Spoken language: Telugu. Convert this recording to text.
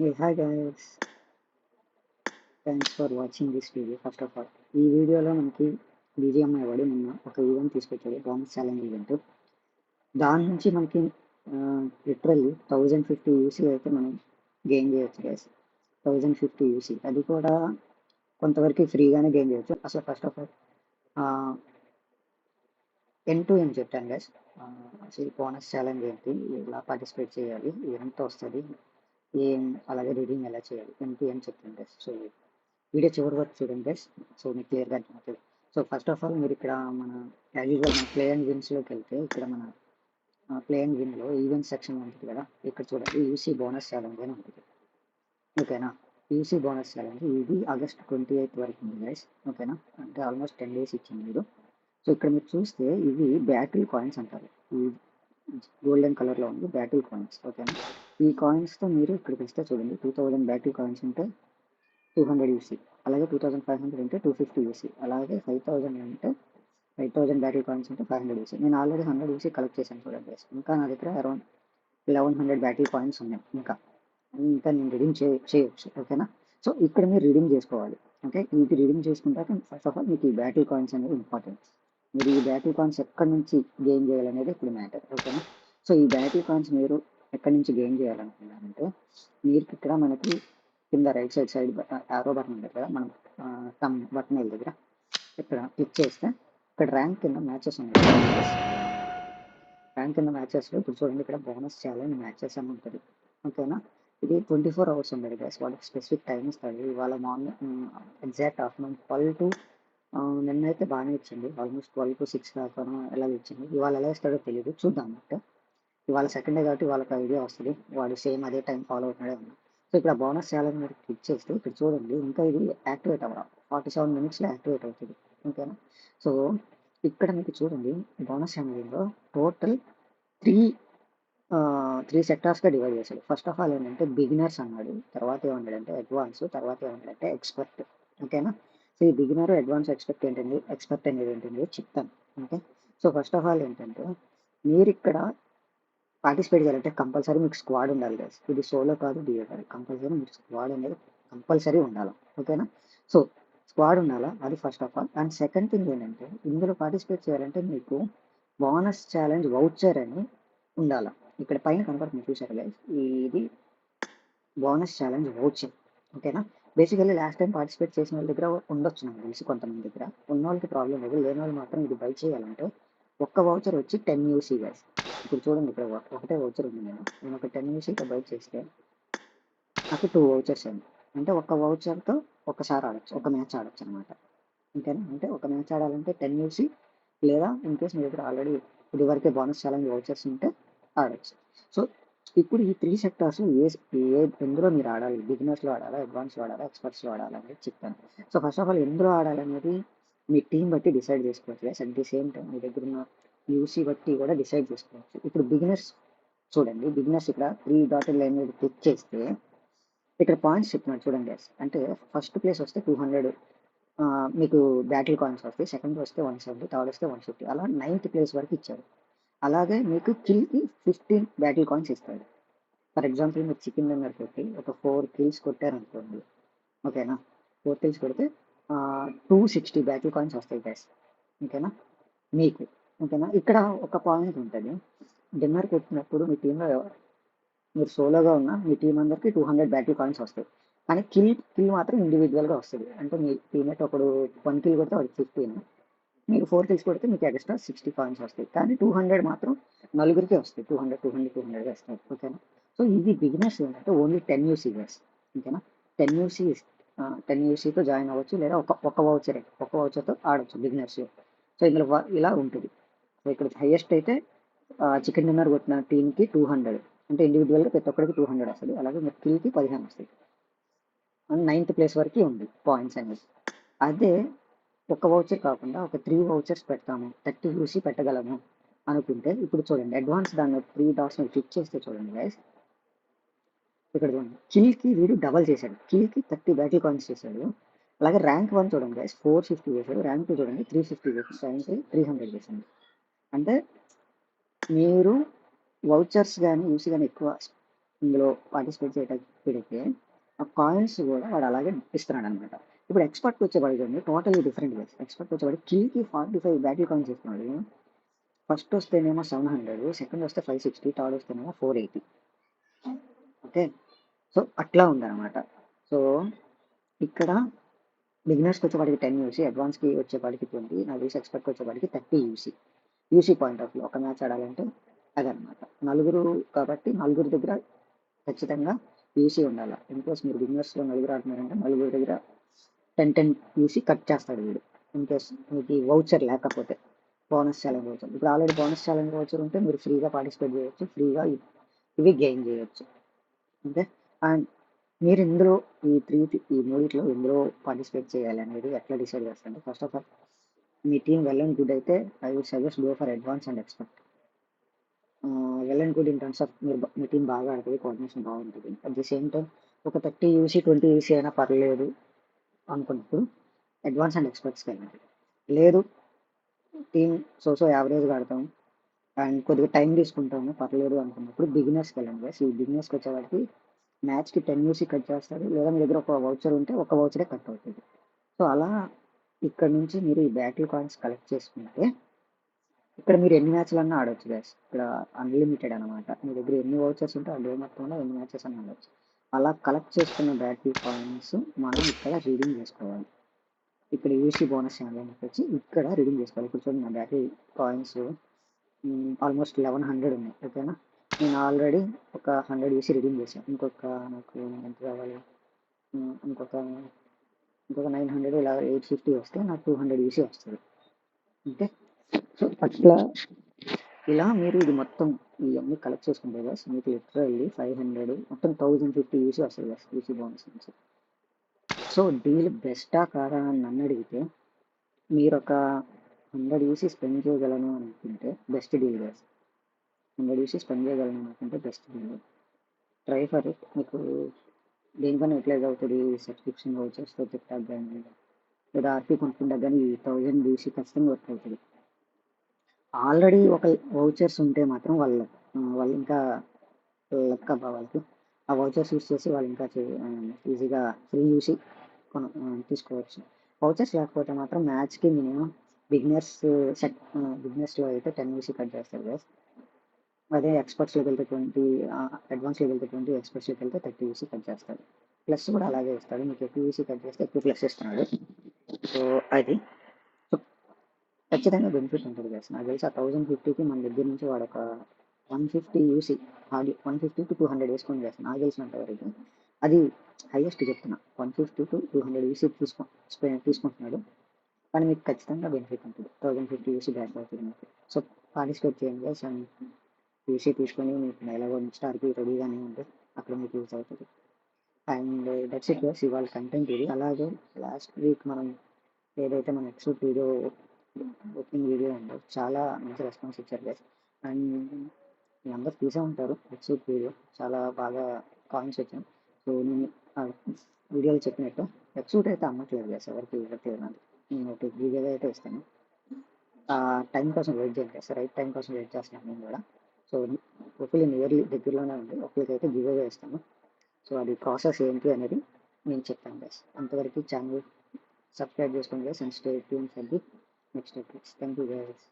Hey, hi guys. Thanks for watching this video first of all ఈ వీడియోలో మనకి బీజిఎంఐ వాడి నిన్న ఒక ఈవెంట్ తీసుకొచ్చాడు బోనస్ ఛాలెంజ్ ఈవెంట్ దాని నుంచి మనకి లిటరల్లీ థౌజండ్ ఫిఫ్టీ యూసీ అయితే మనం గెయిన్ చేయొచ్చు గైస్ థౌజండ్ ఫిఫ్టీ యూసీ అది కూడా కొంతవరకు ఫ్రీగానే గెయిన్ చేయొచ్చు. అసలు first of all N to N చెప్పాను గైస్ అసలు బోనస్ ఛాలెంజ్ ఏంటి ఎలా పార్టిసిపేట్ చేయాలి. ఎంత వస్తుంది. ఏం అలాగే రీడింగ్ ఎలా చేయాలి? ఎన్ టు ఎన్ చెప్తాను గైస్ సో వీడియో చివరి వరకు చూడండి గైస్ సో మీకు క్లియర్గా అర్థమవుతుంది. సో ఫస్ట్ ఆఫ్ ఆల్ మీరు ఇక్కడ మన యాజ్ యూజువల్ మన ప్లే అండ్ విన్స్లోకి వెళ్తే ఇక్కడ మన ప్లే అండ్ విన్లో ఈవెంట్ సెక్షన్ ఉంటుంది కదా? ఇక్కడ చూడండి. యూసీ బోనస్ ఛాలెంజ్ అని ఉంటుంది. ఓకేనా యూసీ బోనస్ ఛాలెంజ్ ఇది ఆగస్ట్ ట్వంటీ ఎయిత్ వరకు ఉంది గైస్ ఓకేనా అంటే ఆల్మోస్ట్ టెన్ డేస్ ఇచ్చింది మీరు. సో ఇక్కడ మీరు చూస్తే ఇవి బ్యాటిల్ కాయిన్స్ అంటారు. ఈ గోల్డెన్ కలర్లో ఉంది బ్యాటిల్ కాయిన్స్ ఓకేనా ఈ కాయిన్స్తో మీరు ఇక్కడికి వస్తే చూడండి. టూ థౌజండ్ బ్యాటరీ కాయిన్స్ ఉంటే టూ హండ్రెడ్ యూసీ అలాగే టూ థౌసండ్ ఫైవ్ హండ్రెడ్ ఉంటే టూ ఫిఫ్టీ యూసీ అలాగే ఫైవ్ థౌసండ్ అంటే ఫైవ్ థౌసండ్ బ్యాటరీ కాయిన్స్ ఉంటే ఫైవ్ హండ్రెడ్ యూసీ నేను already hundred U C collect చేశాను చూడండి ఇంకా నా దగ్గర around eleven hundred battery coins ఉన్నాయి. ఇంకా ఇంకా నేను రిడీమ్ చే చేయొచ్చు. ఓకేనా సో ఇక్కడ మీరు రిడీమ్ చేసుకోవాలి. ఓకే ఇది రిడీమ్ చేసుకుంటాక ఫస్ట్ ఆఫ్ ఆల్ మీకు ఈ బ్యాటరీ కాయిన్స్ అనేది ఇంపార్టెంట్ మీరు ఈ బ్యాటరీ కాయిన్స్ ఎక్కడి నుంచి గెయిన్ చేయాలనేది ఇప్పుడు మ్యాటర్ ఓకేనా సో ఈ బ్యాటరీ కాయిన్స్ మీరు ఎక్కడి నుంచి గెయిన్ చేయాలనుకున్నారంటే మీరు ఇక్కడ మనకి కింద right side side arrow button ఉంటుంది కదా మనం తమ్ బటన్ దగ్గర ఇక్కడ క్లిక్ చేస్తే ఇక్కడ ర్యాంక్ కింద మ్యాచెస్ ఉన్నాయి. ర్యాంక్ కింద మ్యాచెస్లో ఇప్పుడు చూడండి ఇక్కడ బోనస్ ఛాలెంజ్ మ్యాచెస్ అని ఉంటుంది ఓకేనా ఇది ట్వంటీ ఫోర్ అవర్స్ ఉండేది గ్యాస్ వాళ్ళకి స్పెసిఫిక్ టైం ఇస్తాడు. ఇవాళ morning exact afternoon twelve to నిన్న అయితే బాగానే ఇచ్చింది. ఆల్మోస్ట్ ట్వెల్వ్ టు సిక్స్ దాకా ఎలా ఇచ్చింది? ఇవాళ ఎలా ఇస్తాడో తెలియదు చూద్దాం అంటే ఇవాళ సెకండ్ డే కాబట్టి వాళ్ళకి ఐడియా వస్తుంది. వాడు సేమ్ అదే టైం ఫాలో అవుతున్నాడే ఉన్నా సో ఇక్కడ బోనస్ ఛాలెంజ్ మీరు క్లిక్ చేస్తే ఇక్కడ చూడండి ఇంకా ఇది యాక్టివేట్ అవ్వడం. ఫార్టీ సెవెన్ మినిట్స్లో యాక్టివేట్ అవుతుంది. ఓకేనా సో ఇక్కడ మీకు చూడండి బోనస్ ఛాలెంజ్లో టోటల్ త్రీ త్రీ సెక్టార్స్గా డివైడ్ చేశాడు. ఫస్ట్ ఆఫ్ ఆల్ ఏంటంటే బిగినర్స్ అన్నాడు. తర్వాత ఏమన్నాడంటే అడ్వాన్స్ తర్వాత ఏమన్నాడంటే ఎక్స్పర్ట్ ఓకేనా సో ఈ బిగినర్ అడ్వాన్స్ ఎక్స్పెక్ట్ ఏంటండి? ఎక్స్పర్ట్ అనేది ఏంటండి? చెప్తాను. Okay so first of all ఏంటంటే మీరు ఇక్కడ పార్టిసిపేట్ చేయాలంటే కంపల్సరీ మీకు స్క్వాడ్ ఉండాలి గైస్ ఇది సోలో కాదు డియో కాదు. కంపల్సరీ మీకు స్క్వాడ్ అనేది కంపల్సరీ ఉండాలి. ఓకేనా సో స్క్వాడ్ ఉండాలా? అది first of all and second thing ఏంటంటే ఇందులో పార్టిసిపేట్ చేయాలంటే మీకు బోనస్ ఛాలెంజ్ వౌచర్ అని ఉండాలా? ఇక్కడ పైన కనపడుతుంది చూసారు గైస్ ఇది బోనస్ ఛాలెంజ్ వౌచర్ ఓకేనా బేసికల్లీ లాస్ట్ టైం పార్టిసిపేట్ చేసిన వాళ్ళ దగ్గర ఉండొచ్చు నాకు తెలిసి కొంతమంది దగ్గర. ఉన్న వాళ్ళకి ప్రాబ్లం లేదు. లేని వాళ్ళు మాత్రం ఇది బై చేయాలంటే ఒక్క వౌచర్ వచ్చి టెన్ యూసీ గైస్ ఇప్పుడు చూడండి ఇక్కడ ఒకటే వౌచర్ ఉంది నేను. నేను ఒక టెన్ యూసీతో బై చేస్తే నాకు టూ వౌచర్స్ అండి. అంటే ఒక వౌచర్తో ఒకసారి ఆడచ్చు ఒక మ్యాచ్ ఆడచ్చు అనమాట అంతేనా? అంటే ఒక మ్యాచ్ ఆడాలంటే టెన్ యూసీ లేదా ఇన్ కేస్ మీ దగ్గర ఆల్రెడీ ఇది వరకే బోనస్ ఛాలెంజ్ వౌచర్స్ ఉంటే ఆడచ్చు. సో ఇప్పుడు ఈ త్రీ సెక్టార్స్ ఏ ఏ ఎందులో మీరు ఆడాలి? బిగినర్స్లో ఆడాలా? అడ్వాన్స్లో ఆడాలా? ఎక్స్పర్ట్స్లో ఆడాలా? అనేది చెప్తాను. సో ఫస్ట్ ఆఫ్ ఆల్ ఎందులో ఆడాలనేది మీ టీం బట్టి డిసైడ్ చేసుకోవచ్చు. Guys at the same time మీ దగ్గర ఉన్న యూసీ బట్టి కూడా డిసైడ్ చేసుకోవచ్చు. ఇప్పుడు బిగినర్స్ చూడండి బిగినర్స్ ఇక్కడ త్రీ డాటెడ్ లైన్ మీద క్లిక్ చేస్తే ఇక్కడ పాయింట్స్ చెప్తున్నాడు చూడండి గైస్ అంటే ఫస్ట్ ప్లేస్ వస్తే టూ హండ్రెడ్ మీకు బ్యాటిల్ కాయిన్స్ వస్తాయి. సెకండ్ వస్తే వన్ సెవెంటీ థర్డ్ వస్తే వన్ ఫిఫ్టీ అలా నైన్త్ ప్లేస్ వరకు ఇచ్చారు అలాగే మీకు కిల్కి ఫిఫ్టీన్ బ్యాటిల్ కాయిన్స్ ఇస్తాడు. ఫర్ ఎగ్జాంపుల్ మీరు చికెన్ డిన్నర్ కొట్టి ఒక ఫోర్ కిల్స్ కొట్టారనుకోండి. ఓకేనా ఫోర్ కిల్స్ కొడితే టూ సిక్స్టీ బ్యాటిల్ కాయిన్స్ వస్తాయి గైస్ ఓకేనా మీకు. ఓకేనా ఇక్కడ ఒక పాయింట్ ఉంటుంది. డిన్నర్ కొట్టినప్పుడు మీ టీంలో మీరు సోలోగా ఉన్న మీ టీం అందరికి టూ హండ్రెడ్ బ్యాటిల్ కాయిన్స్ వస్తాయి. కానీ కిల్ కిల్ మాత్రం ఇండివిజువల్గా వస్తుంది. అంటే మీ టీమేట్ ఒకడు వన్ కిల్ కొడితే వాడికి ఫిఫ్టీన్ మీరు ఫోర్ కిల్స్ కొడితే మీకు ఎక్స్ట్రా సిక్స్టీ కాయిన్స్ వస్తాయి. కానీ టూ హండ్రెడ్ మాత్రం నలుగురికి వస్తాయి. Two hundred two hundred two hundred వస్తాయి. ఓకేనా సో ఇది బిగినర్స్ ఏంటంటే ఓన్లీ టెన్ యూసీ గైస్ ఓకేనా టెన్ యూసీ టెన్ యూసీతో జాయిన్ అవ్వచ్చు లేదా ఒక ఒక వౌచరే ఒక వౌచర్తో ఆడవచ్చు బిగినర్స్ సో ఇందులో ఇలా ఉంటుంది. సో ఇక్కడ హైయెస్ట్ అయితే చికెన్ డిన్నర్ కొట్టిన టీంకి టూ హండ్రెడ్ అంటే ఇండివిజువల్గా ప్రతి ఒక్కరికి టూ హండ్రెడ్ వస్తుంది. అలాగే మీరు కిల్కి పదిహేను వస్తాయి అండ్ నైన్త్ ప్లేస్ వరకు ఉంది పాయింట్స్ అనేది అదే ఒక వౌచర్ కాకుండా ఒక త్రీ వౌచర్స్ పెడతాము. థర్టీ యూసీ పెట్టగలము అనుకుంటే ఇప్పుడు చూడండి అడ్వాన్స్ దాన్ని త్రీ డాట్స్ క్లిక్ చేస్తే చూడండి గైస్ ఇక్కడ చూడండి. కిల్కి వీడు డబల్ చేశాడు. కిల్కి థర్టీ బ్యాటిల్ కాయిన్స్ చేశాడు. అలాగే ర్యాంక్ వన్ చూడండి గైస్ ఫోర్ ఫిఫ్టీ చేశాడు. ర్యాంక్ టూ చూడండి త్రీ ఫిఫ్టీ చేశాడు. ర్యాంక్ త్రీ హండ్రెడ్ చేశాడు. అంటే మీరు వౌచర్స్ కానీ యూస్ కానీ ఎక్కువ ఇందులో పార్టిసిపేట్ చేయడానికి ఆ కాయిన్స్ కూడా వాడు అలాగే ఇస్తున్నాడు అనమాట ఇప్పుడు ఎక్స్పర్ట్కి వచ్చేవాడు చూడండి టోటల్లీ డిఫరెంట్ వేస్ ఎక్స్పర్ట్ వచ్చేవాడికి కిల్కి ఫార్టీ ఫైవ్ బ్యాటిల్ కాయిన్స్ ఇస్తున్నాడు ఫస్ట్ వస్తేనేమో సెవెన్ హండ్రెడ్ సెకండ్ వస్తే ఫైవ్ సిక్స్టీ థర్డ్ వస్తేనేమో ఫోర్ ఎయిటీ ఓకే? సో అట్లా ఉందన్నమాట. సో ఇక్కడ బిగినర్స్కి వచ్చేవాడికి టెన్ యూసీ అడ్వాన్స్కి వచ్చేవాడికి ట్వంటీ నా వేసి ఎక్స్పర్ట్కి వచ్చేవాడికి thirty UC. UC point of view ఒక మ్యాచ్ ఆడాలంటే అదనమాట నలుగురు కాబట్టి నలుగురు దగ్గర ఖచ్చితంగా యూసీ ఉండాలి. ఇన్కేస్ మీరు బిగినర్స్లో నలుగురు ఆడుతున్నారంటే నలుగురు దగ్గర టెన్ టెన్ యూసీ కట్ చేస్తాడు వీడు. ఇన్కేస్ మీకు వౌచర్ లేకపోతే బోనస్ ఛాలెంజ్ వౌచర్. ఇప్పుడు ఆల్రెడీ బోనస్ ఛాలెంజ్ వౌచర్ ఉంటే మీరు ఫ్రీగా పార్టిసిపేట్ చేయొచ్చు ఫ్రీగా ఇవి గెయిన్ చేయొచ్చు. ఓకే అండ్ మీరు ఇందులో ఈ త్రీ ఈ మూడిట్లో ఇందులో పార్టిసిపేట్ చేయాలి అనేది ఎట్లా డిసైడ్ చేస్తారంటే ఫస్ట్ ఆఫ్ ఆల్ మీ టీం వెల్ అండ్ గుడ్ అయితే I would suggest go for advance and expert. Well and good in terms of మీరు మీ టీం బాగా ఆడుతుంది కోఆర్డినేషన్ బాగుంటుంది. అట్ ది సేమ్ టైం ఒక థర్టీ యూసీ ట్వంటీ యూసీ అయినా పర్లేదు అనుకున్నప్పుడు అడ్వాన్స్ అండ్ ఎక్స్పర్ట్స్కి వెళ్ళండి లేదు టీం సో సో యావరేజ్గా ఆడతాం. అండ్ కొద్దిగా టైం తీసుకుంటాము. పర్లేదు అనుకున్నప్పుడు బిగినర్స్కి వెళ్ళండి గైస్ ఈ బిగినర్స్కి వచ్చేవాడికి మ్యాచ్కి టెన్ యూసీ కట్ చేస్తారు. లేదా మీ దగ్గర ఒక వౌచర్ ఉంటే ఒక వౌచరే కట్ అవుతుంది. సో అలా ఇక్కడ నుంచి మీరు ఈ బ్యాటిల్ కాయిన్స్ కలెక్ట్ చేసుకుంటే ఇక్కడ మీరు ఎన్ని మ్యాచ్లు అన్నా ఆడవచ్చు గైస్ ఇక్కడ అన్లిమిటెడ్ అనమాట మీ దగ్గర ఎన్ని వౌచర్స్ ఉంటే ఆ డే మొత్తంలో ఎన్ని మ్యాచెస్ అన్న ఆడవచ్చు అలా కలెక్ట్ చేసుకున్న బ్యాటిల్ కాయిన్స్ మనం ఇక్కడ రీడింగ్ చేసుకోవాలి. ఇక్కడ యూసీ బోనస్ ఛానల్ వచ్చి ఇక్కడ రీడింగ్ చేసుకోవాలి. ఇప్పుడు చూడండి నా battle coins almost eleven hundred ఉన్నాయి ఓకేనా? నేను ఆల్రెడీ ఒక హండ్రెడ్ యూసీ రిడీమ్ చేశాను ఇంకొక నాకు ఎంత కావాలి? ఇంకొక ఇంకొక నైన్ హండ్రెడ్ ఇలా ఎయిట్ ఫిఫ్టీ వస్తే నాకు టూ హండ్రెడ్ ఈసీ వస్తుంది. ఓకే? సో అట్లా ఇలా మీరు ఇది మొత్తం ఇవన్నీ కలెక్ట్ చేసుకుంటే కదా మీకు లిటరల్లీ ఫైవ్ హండ్రెడ్ మొత్తం థౌజండ్ ఫిఫ్టీ యూసీ వస్తుంది కదా యూసీ బోనస్ నుంచి. సో డీల్ బెస్టా కాదా అని నన్ను అడిగితే మీరు ఒక హండ్రెడ్ యూసీ స్పెండ్ చేయగలను అనుకుంటే బెస్ట్ డీల్ కదా హండ్రెడ్ యూసీ స్పెండ్ చేయగలను అనుకుంటే best deal try for it. మీకు దేనికన్నా యూటిలైజ్ అవుతుంది సబ్స్క్రిప్షన్ వౌచర్స్తో తిట్టాక కానీ లేదా ఆర్పీ కొనుక్కుంటా కానీ ఈ థౌజండ్ యూసీ ఖచ్చితంగా వర్క్ అవుతుంది. ఆల్రెడీ ఒక వౌచర్స్ ఉంటే మాత్రం వాళ్ళ వాళ్ళు ఇంకా లక్ అబ్బా వాళ్ళకి. ఆ వౌచర్స్ యూస్ చేసి వాళ్ళు ఇంకా ఈజీగా ఫ్రీ యూసి కొను తీసుకోవచ్చు. వౌచర్స్ లేకపోతే మాత్రం మ్యాచ్కి మినిమం బిగినర్స్ సెట్ బిగినర్స్లో అయితే టెన్ యూసీ కట్ చేస్తారు కదా అదే ఎక్స్పర్ట్స్ వెళ్తే ట్వంటీ అడ్వాన్స్ వెళ్తే ట్వంటీ ఎక్స్పర్ట్స్ వెళ్తే థర్టీ యూసీ కట్ చేస్తారు. ప్లస్ కూడా అలాగే ఇస్తాడు మీకు ఎక్కువ యూసీ కట్ చేస్తే ఎక్కువ ప్లస్ ఇస్తున్నాడు సో అది. సో ఖచ్చితంగా బెనిఫిట్ ఉంటుంది గ్యాస్ నాకు తెలిసి ఆ థౌజండ్ ఫిఫ్టీకి మన దగ్గర నుంచి వాడు ఒక one fifty UC hardly one fifty to two hundred వేసుకొని చేస్తాను నాకు తెలిసినంత వరకు. అది హైయెస్ట్ చెప్తున్నా. One fifty to two hundred UC తీసుకో తీసుకుంటున్నాడు. కానీ మీకు ఖచ్చితంగా బెనిఫిట్ ఉంటుంది. థౌసండ్ ఫిఫ్టీ యూసీ బ్యాక్ అవుతుంది మీకు సో పార్టిసిపేట్ చేయండి guys. అండ్ యూసీ తీసుకొని మీకు ఎలాగో స్టార్కి రెడీగానే ఉంది అక్కడ మీకు యూస్ అవుతుంది. అండ్ దట్స్ ఇట్ గైస్ ఇవాళ కంటెంట్ ఇది. అలాగే లాస్ట్ వీక్ మనం ఏదైతే మన ఎక్స్ట్ వీడియో ఓపెనింగ్ వీడియో ఉందో చాలా మంచి రెస్పాన్స్ ఇచ్చారు గైస్ అండ్ మీ అందరు చూసే ఉంటారు ఎక్స్ట్ వీడియో చాలా బాగా కాయిన్స్ వచ్చాయి. సో నేను వీడియోలు వీడియోలో చెప్పినట్టు ఎక్స్పోర్ట్ అయితే అమ్మట్లేదు గైస్ ఎవరికి ఇవ్వట్లేదు నాకు. నేను ఒక వీడియో అయితే ఇస్తాను టైం కోసం వెయిట్ చేయండి సార్. రైట్ టైం కోసం వెయిట్ చేస్తున్నాను నేను కూడా. సో ఒకళ్ళు నియర్లీ దగ్గరలోనే ఉంది. ఒకరికి అయితే గివ్ అవే ఇస్తాను సో అది ప్రాసెస్ ఏంటి అనేది నేను చెప్తాను గైస్ అంతవరకు ఛానల్ సబ్స్క్రైబ్ చేసుకోండి guys and stay tuned for the next episodes thank you guys